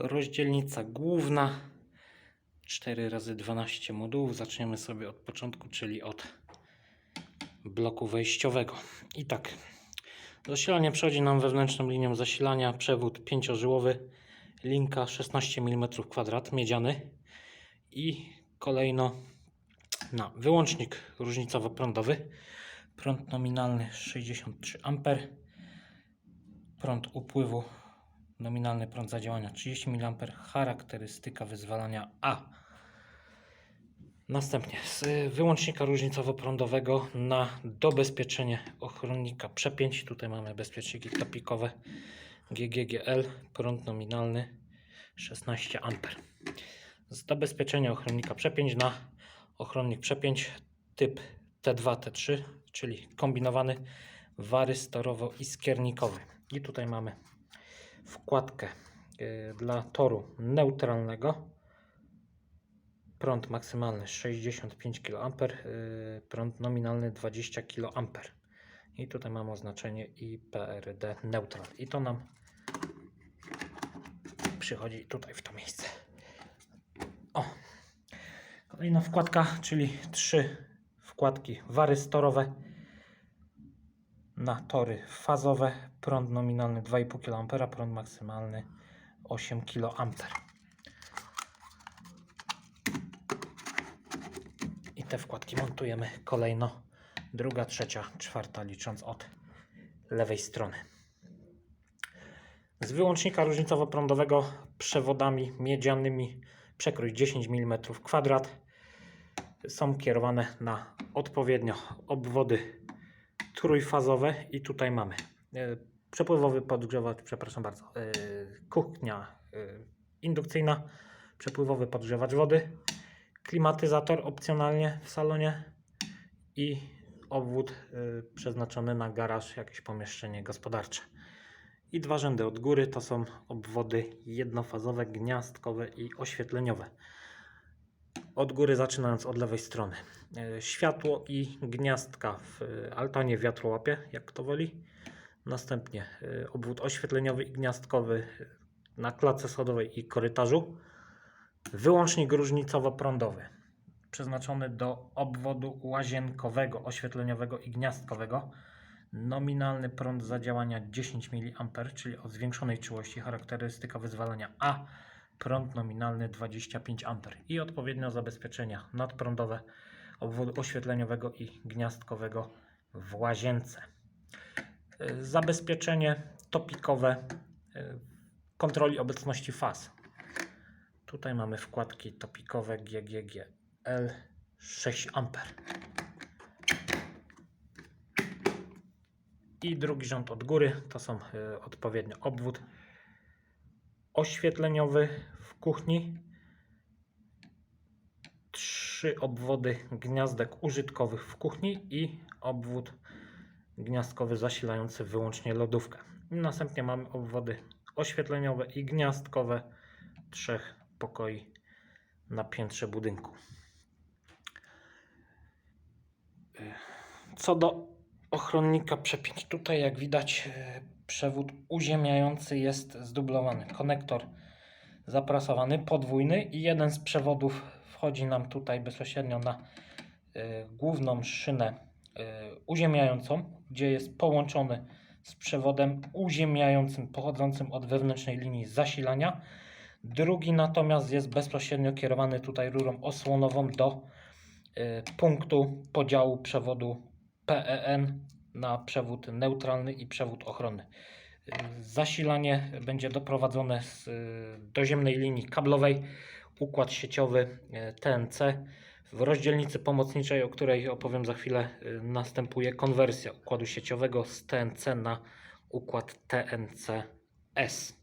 Rozdzielnica główna 4 razy 12 modułów. Zaczniemy sobie od początku, czyli od bloku wejściowego. I tak, zasilanie przechodzi nam wewnętrzną linią zasilania. Przewód pięciożyłowy, linka 16 mm kwadrat, miedziany i kolejno na wyłącznik różnicowo-prądowy. Prąd nominalny 63 A. Prąd upływu nominalny prąd zadziałania 30 mA. Charakterystyka wyzwalania A. Następnie z wyłącznika różnicowo-prądowego na dobezpieczenie ochronnika przepięć. Tutaj mamy bezpieczniki topikowe GGGL. Prąd nominalny 16 A. Z zabezpieczenia ochronnika przepięć na ochronnik przepięć typ T2, T3, czyli kombinowany warystorowo-iskiernikowy. I tutaj mamy wkładkę y, dla toru neutralnego. Prąd maksymalny 65 kA, y, prąd nominalny 20 kA. I tutaj mamy oznaczenie IPRD neutral. I to nam przychodzi tutaj w to miejsce. O, kolejna wkładka, czyli trzy wkładki warystorowe na tory fazowe. Prąd nominalny 2,5 kA, prąd maksymalny 8 kA. I te wkładki montujemy kolejno. Druga, trzecia, czwarta, licząc od lewej strony. Z wyłącznika różnicowo-prądowego przewodami miedzianymi przekrój 10 mm kwadrat są kierowane na odpowiednio obwody trójfazowe i tutaj mamy e, przepływowy podgrzewacz, przepraszam bardzo, e, kuchnia e, indukcyjna, przepływowy podgrzewacz wody, klimatyzator opcjonalnie w salonie i obwód przeznaczony na garaż, jakieś pomieszczenie gospodarcze. I dwa rzędy od góry to są obwody jednofazowe, gniazdkowe i oświetleniowe. Od góry zaczynając od lewej strony. E, Światło i gniazdka w e, altanie wiatrołapie, jak kto woli. Następnie e, obwód oświetleniowy i gniazdkowy na klatce schodowej i korytarzu. Wyłącznik różnicowo-prądowy przeznaczony do obwodu łazienkowego, oświetleniowego i gniazdkowego. Nominalny prąd zadziałania 10 mA, czyli o zwiększonej czułości, charakterystyka wyzwalania A, prąd nominalny 25 A i odpowiednio zabezpieczenia nadprądowe obwodu oświetleniowego i gniazdkowego w łazience. Y, Zabezpieczenie topikowe y, kontroli obecności faz. Tutaj mamy wkładki topikowe GGGL 6 A. I drugi rząd od góry to są y, odpowiednio obwód oświetleniowy w kuchni, trzy obwody gniazdek użytkowych w kuchni i obwód gniazdkowy zasilający wyłącznie lodówkę. Następnie mamy obwody oświetleniowe i gniazdkowe trzech pokoi na piętrze budynku. Co do ochronnika przepięć, tutaj jak widać przewód uziemiający jest zdublowany. Konektor zaprasowany, podwójny i jeden z przewodów wchodzi nam tutaj bezpośrednio na y, główną szynę y, uziemiającą, gdzie jest połączony z przewodem uziemiającym pochodzącym od wewnętrznej linii zasilania. Drugi natomiast jest bezpośrednio kierowany tutaj rurą osłonową do y, punktu podziału przewodu PEN na przewód neutralny i przewód ochronny. Zasilanie będzie doprowadzone z doziemnej linii kablowej, układ sieciowy y, TNC. W rozdzielnicy pomocniczej, o której opowiem za chwilę, y, następuje konwersja układu sieciowego z TNC na układ TNC-S.